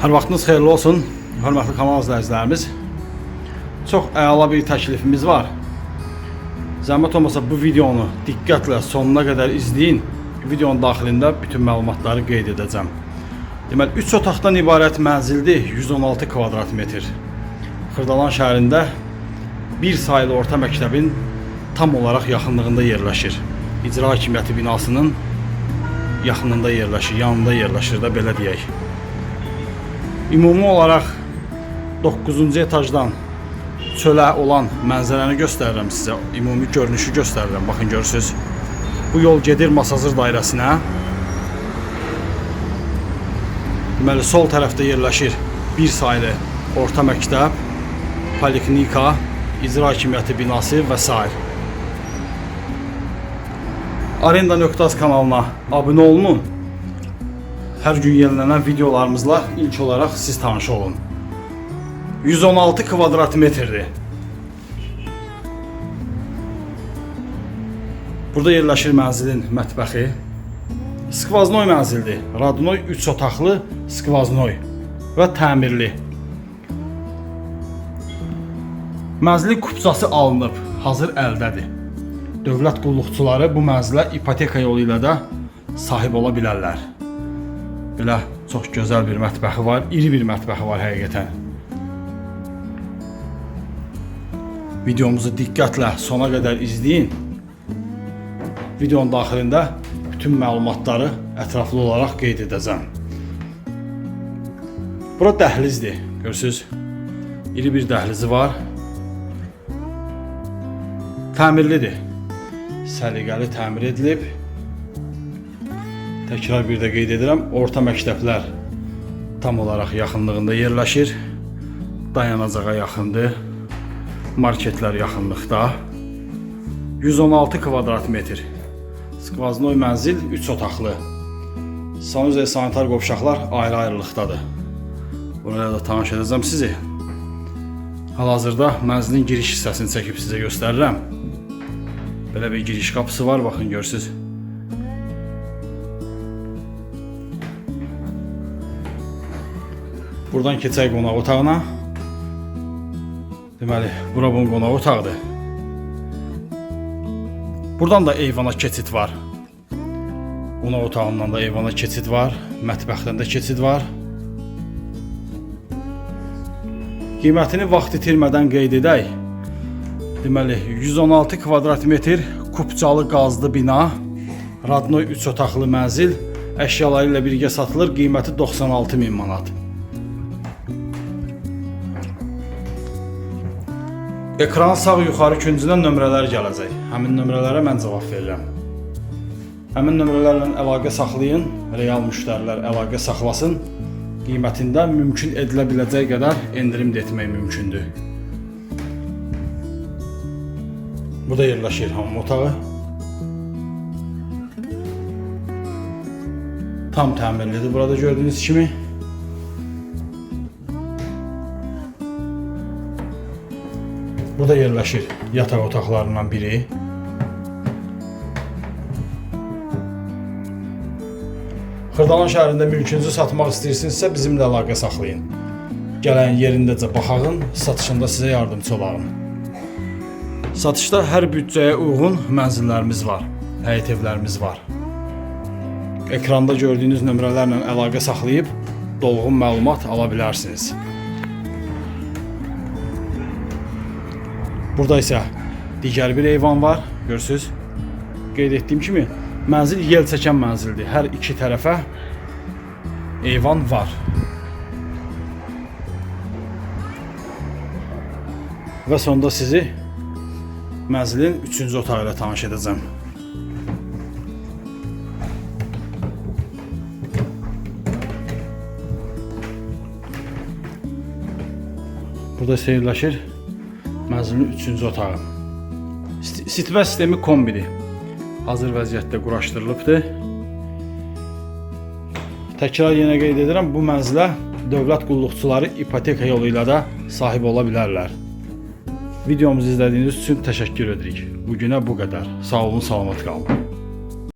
Hər vaxtınız xeyirli olsun, hörmətli kanal izləyicilərimiz. Çox əla bir təklifimiz var. Zəhmət olmasa bu videonu diqqətlə sonuna qədər izləyin. Videonun daxilində bütün məlumatları qeyd edəcəm. Deməli 3 otaqdan ibarət mənzildir, 116 kvadrat metr. Xırdalan şəhərində bir sayılı orta məktəbin tam olaraq yaxınlığında yerləşir. İcra Hakimiyyəti binasının yaxınında yerləşir, yanında yerləşir də belə deyək. Ümumi olaraq 9-cu etajdan çölə olan mənzərəni göstərirəm sizə. Ümumi görünüşü göstərirəm. Baxın görürsüz. Bu yol gedir Masazır dairəsinə. Deməli sol tərəfdə yerləşir bir saylı orta məktəb, poliklinika, icra hakimiyyəti binası və s. Arenda.az kanalına abunə olun. Hər gün yenilənən videolarımızla ilk olaraq siz tanış olun. 116 kvadrat metrdir. Burada yerləşir mənzilin mətbəxi. Skvaznoy mənzildir. Radnoy 3 otaqlı skvaznoy və təmirli. Mənzilin kupçası alınıb, hazır əldədir. Dövlət qulluqçuları bu mənzilə ipoteka yolu ilə də sahib ola bilərlər. Belə çox gözəl bir mətbəxi var, iri bir mətbəxi var həqiqətən. Videomuzu diqqətlə sona qədər izləyin. Videonun daxilində bütün məlumatları ətraflı olaraq qeyd edəcəm. Bura dəhlizdir, görürsüz? İri bir dəhlizi var. Təmirlidir. Səliqəli təmir edilib. Təkrar bir də qeyd edirəm, orta məktəblər tam olaraq yaxınlığında yerləşir. Dayanacağa yaxındır. Marketlər yaxınlıqda. 116 kvadrat metr. Skvaznoy mənzil 3 otaqlı. Sanuzey sanitar qovşaqlar ayrı-ayrılıqdadır. Buraya da tanış edəcəm sizi. Hal-hazırda mənzilin giriş hissəsini çəkib sizə göstərirəm. Belə bir giriş qapısı var, baxın görürsüz. Buradan keçək qonaq otağına. Deməli, bura bunun qonaq otağıdır. Buradan da eyvana keçid var. Qonaq otağından da eyvana keçid var. Mətbəxdən də keçid var. Qiymətini vaxt itirmədən qeyd edək. Deməli, 116 kvadrat metr kupçalı qazlı bina, Radnoy 3 otaqlı mənzil, əşyaları ilə birgə satılır, qiyməti 96 min manat. Ekran sağ yuxarı küncündən nömrələr gələcək. Həmin nömrələrə mən cavab verirəm. Həmin nömrələrlə əlaqə saxlayın, real müştərilər əlaqə saxlasın. Qiymətində mümkün edilə biləcək qədər endirim də etmək mümkündür. Burada yerləşir hamam otağı. Tam təmirlidir burada gördüyünüz kimi. Burada yerləşir yataq otaqlarından biri. Xırdalan şəhərində mülkünüzü satmaq istəyirsinizsə bizimlə əlaqə saxlayın. Gələn yerindəcə baxağın, satışında sizə yardımçı olarım. Satışda hər büdcəyə uyğun mənzillərimiz var, həyət evlərimiz var. Ekranda gördüyünüz nömrələrlə əlaqə saxlayıb dolğun məlumat ala bilərsiniz. Burada isə digər bir eyvan var, görürsüz. Qeyd etdiyim kimi mənzil yel çəkən mənzildir. Hər iki tərəfə eyvan var. Və sonda sizi mənzilin 3-cü otağı ilə tanış edəcəm. Burada isə yerləşir mənzilin 3-cü otağı. İsitmə sistemi kombidir. Hazır vəziyyətdə quraşdırılıbdır. Təkrar yenə qeyd edirəm, bu mənzilə dövlət qulluqçuları ipoteka yolu ilə də sahib ola bilərlər. Videomuzu izlədiyiniz üçün təşəkkür edirik. Bu günə bu qədər. Sağ olun, salamat qalın.